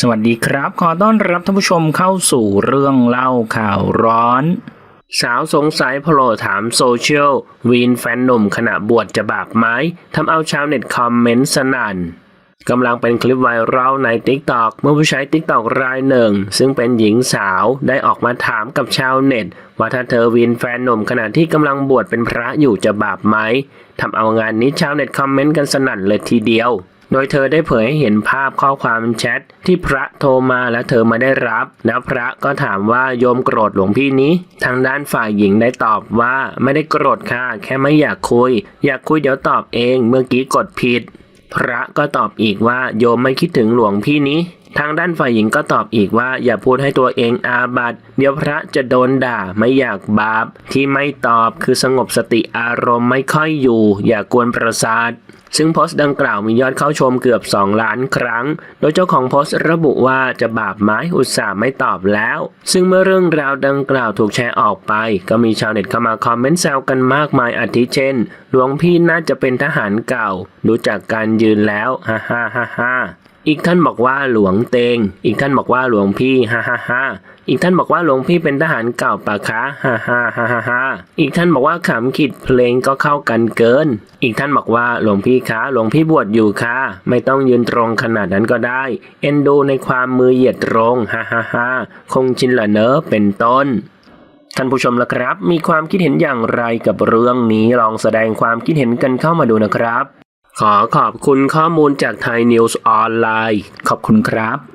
สวัสดีครับ ขอต้อนรับท่านผู้ชมเข้าสู่เรื่องเล่าข่าวร้อน สาวสงสัยโผล่ถามโซเชียลวีนแฟนหนุ่มขณะบวชจะบาปไหมทำเอาชาวเน็ตคอมเมนต์สนั่นกำลังเป็นคลิปไวรัลใน t ิ k t o k เมื่อผู้ใช้ t ิ k t o k รายหนึ่ง ซึ่งเป็นหญิงสาวได้ออกมาถามกับชาวเน็ต ว่าถ้าเธอวีนแฟนหนุ่มขณะที่กำลังบวชเป็นพระอยู่จะบาปไหมทำเอางานนี้ชาวเน็ตคอมเมนต์กันสนั่นเลยทีเดียว โดยเธอได้เผยให้เห็นภาพข้อความแชทที่พระโทรมาและเธอม่ได้รับ แล้วพระก็ถามว่าโยมโกรธหลวงพี่นี้ ทางด้านฝ่ายหญิงได้ตอบว่าไม่ได้โกรธค่ะแค่ไม่อยากคุย อยากคุยเดี๋ยวตอบเองเมื่อกี้กดผิด พระก็ตอบอีกว่าโยมไม่คิดถึงหลวงพี่นี้ทางด้านฝ่ายหญิงก็ตอบอีกว่าอย่าพูดให้ตัวเองอาบัตเดี๋ยวพระจะโดนด่าไม่อยากบาป ที่ไม่ตอบคือสงบสติอารมณ์ไม่ค่อยอยู่ อย่ากวนประสาท ซึ่งโพสต์ดังกล่าวมียอดเข้าชมเกือบ 2 ล้านครั้ง โดยเจ้าของโพสต์ระบุว่าจะบาปไหมอุตส่าห์ไม่ตอบแล้ว ซึ่งเมื่อเรื่องราวดังกล่าวถูกแชร์ออกไป ก็มีชาวเน็ตเข้ามาคอมเมนต์แซวกันมากมายอาทิเช่น หลวงพี่น่าจะเป็นทหารเก่า ดูจากการยืนแล้ว ฮ่าฮ่าฮ่าฮ่า อีกท่านบอกว่าหลวงเตง อีกท่านบอกว่าหลวงพี่ฮ่าฮ่าฮ่าอีกท่านบอกว่าหลวงพี่เป็นทหารเก่าปะคะฮ่าฮ่าฮ่าฮ่าฮ่าอีกท่านบอกว่าขำขิดเพลงก็เข้ากันเกิน อีกท่านบอกว่าหลวงพี่คะหลวงพี่บวชอยู่คะไม่ต้องยืนตรงขนาดนั้นก็ได้ เอ็นดูในความมือเหยียดตรงฮ่าฮ่าฮ่าคงชินละเนอเป็นต้นท่านผู้ชมละครับ มีความคิดเห็นอย่างไรกับเรื่องนี้ลองแสดงความคิดเห็นกันเข้ามาดูนะครับ ขอขอบคุณข้อมูลจากไทยนิวส์ออนไลน์ ขอบคุณครับ